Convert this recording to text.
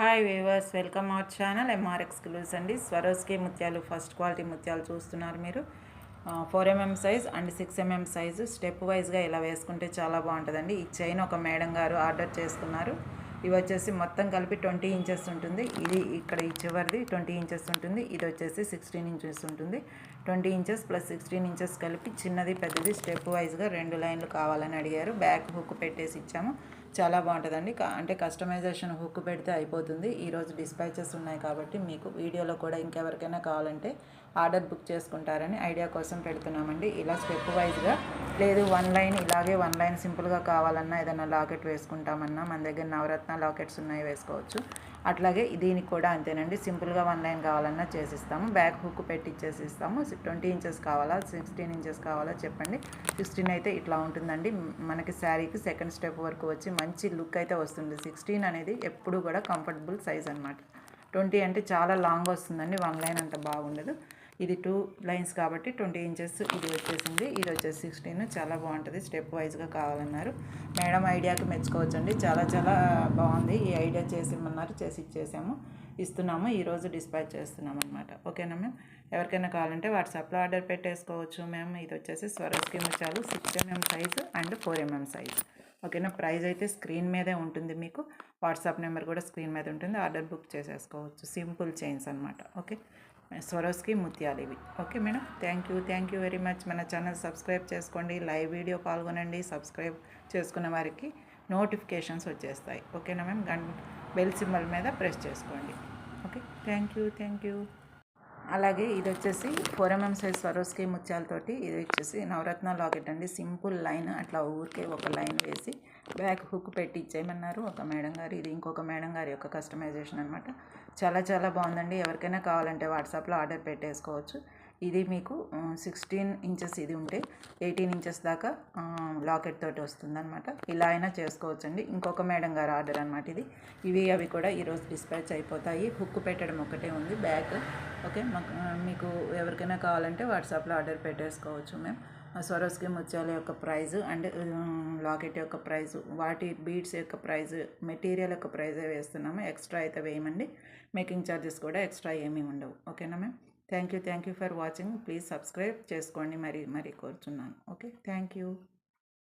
Hi weavers welcome our channel MR ఎక్స్క్లూస్ అండి. Swarovski ముత్యాలు ఫస్ట్ క్వాలిటీ ముత్యాలు చూస్తున్నారు మీరు. Four MM size and six MM size step వైజ్గా ఇలా వేసుకుంటే చాలా బాగుంటుందండి. ఈ చైన్ ఒక మేడం గారు ఆర్డర్ చేసుకున్నారు. ఇవి వచ్చేసి మొత్తం కలిపి ట్వంటీ ఇంచెస్ ఉంటుంది. ఇది ఇక్కడ ఈ చివరిది ట్వంటీ ఇంచెస్ ఉంటుంది. ఇది వచ్చేసి సిక్స్టీన్ ఇంచెస్ ఉంటుంది. Twenty inches plus sixteen inches కలిపి చిన్నది పెద్దది స్టెప్ వైజ్గా రెండు లైన్లు కావాలని అడిగారు. బ్యాక్ హుక్ పెట్టేసి ఇచ్చాము. చాలా బాగుంటుందండి. అంటే కస్టమైజేషన్ హుక్ పెడితే అయిపోతుంది. ఈరోజు డిస్పాచెస్ ఉన్నాయి కాబట్టి మీకు వీడియోలో కూడా ఇంకెవరికైనా కావాలంటే ఆర్డర్ బుక్ చేసుకుంటారని ఐడియా కోసం పెడుతున్నామండి. ఇలా స్టెప్ వైజ్గా లేదు వన్ లైన్ ఇలాగే వన్ లైన్ సింపుల్గా కావాలన్నా ఏదైనా లాకెట్ వేసుకుంటామన్నా మన దగ్గర నవరత్న లాకెట్స్ ఉన్నాయి వేసుకోవచ్చు. అట్లాగే దీనికి కూడా అంతేనండి. సింపుల్గా వన్ లైన్ కావాలన్నా చేసిస్తాము. బ్యాక్ హుక్ పెట్టి ఇచ్చేసి ఇస్తాము ట్వంటీ ఇంచెస్ కావాలా? సిక్స్టీన్ ఇంచెస్ కావాలా? చెప్పండి. సిక్స్టీన్ అయితే ఇట్లా ఉంటుందండి. మనకి శారీకి సెకండ్ స్టెప్ వరకు వచ్చి మంచి లుక్ అయితే వస్తుంది. సిక్స్టీన్ అనేది ఎప్పుడు కూడా కంఫర్టబుల్ సైజ్ అనమాట ట్వంటీ అంటే చాలా లాంగ్ వస్తుందండి. వన్ లైన్ అంత బాగుండదు. ఇది టూ లైన్స్ కాబట్టి ట్వంటీ ఇంచెస్ ఇది వచ్చేసింది. ఇది వచ్చేసి సిక్స్టీన్. చాలా బాగుంటుంది. స్టెప్ వైజ్గా కావాలన్నారు. మేడం ఐడియాకి మెచ్చుకోవచ్చండి. చాలా చాలా బాగుంది. ఈ ఐడియా చేసి ఇమ్మన్నారు చేసి ఇచ్చేసాము. ఇస్తున్నాము. ఈరోజు డిస్పాచ్ చేస్తున్నాం అనమాట ఓకేనా మ్యామ్? ఎవరికైనా కావాలంటే వాట్సాప్లో ఆర్డర్ పెట్టేసుకోవచ్చు మేము ఇది వచ్చేసి Swarovski ముచ్చాలు six MM size and four MM size. ఓకేనా? ప్రైస్ అయితే స్క్రీన్ మీదే ఉంటుంది మీకు. వాట్సాప్ నెంబర్ కూడా స్క్రీన్ మీద ఉంటుంది. ఆర్డర్ బుక్ చేసేసుకోవచ్చు. సింపుల్ చైన్స్ అనమాట ఓకే? స్వరోస్కి ముత్యాలు ఇవి okay madam? Thank you thank you very much మన ఛానల్ సబ్స్క్రైబ్ చేసుకోండి లైవ్ వీడియో పాల్గొనండి సబ్స్క్రైబ్ చేసుకున్న వారికి నోటిఫికేషన్స్ వచ్చేస్తాయి. ఓకేనా మ్యామ్ గన్ బెల్ సింబల్ మీద ప్రెస్ చేసుకోండి. Okay? Thank you thank you అలాగే ఇది వచ్చేసి ఫోర్ ఎంఎం సైజ్ స్వరోస్కి ముత్యాలతోటి ఇది వచ్చేసి నవరత్న లాకెట్ అండి. సింపుల్ లైన్ అట్లా ఊరికే ఒక లైన్ వేసి బ్యాక్ హుక్ పెట్టి ఇచ్చేయమన్నారు ఒక మేడం గారు. ఇది ఇంకొక మేడం గారి యొక్క కస్టమైజేషన్ అనమాట చాలా చాలా బాగుందండి. ఎవరికైనా కావాలంటే వాట్సాప్లో ఆర్డర్ పెట్టేసుకోవచ్చు. ఇది మీకు సిక్స్టీన్ ఇంచెస్ ఇది ఉంటే ఎయిటీన్ ఇంచెస్ దాకా లాకెట్ తోటి వస్తుందన్నమాట. ఇలా అయినా చేసుకోవచ్చండి. ఇంకొక మేడం గారు ఆర్డర్ అనమాట ఇది. ఇవి అవి కూడా ఈరోజు డిస్పాచ్ అయిపోతాయి. హుక్ పెట్టడం ఒకటే ఉంది. బ్యాగ్ ఓకే మాకు మీకు ఎవరికైనా కావాలంటే వాట్సాప్లో ఆర్డర్ పెట్టేసుకోవచ్చు మేము స్వరోస్కి ముత్యాల యొక్క ప్రైజ్ అండ్ లాకెట్ యొక్క ప్రైజ్ వాటి బీడ్స్ యొక్క ప్రైజ్ మెటీరియల్ యొక్క ప్రైజే వేస్తున్నాము. ఎక్స్ట్రా అయితే వేయమండి. మేకింగ్ ఛార్జెస్ కూడా ఎక్స్ట్రా ఏమీ ఉండవు. ఓకేనా ma'am thank you thank you for watching. Please subscribe చేసుకోండి. మరి మరి కోరుచున్నాను. Okay thank you.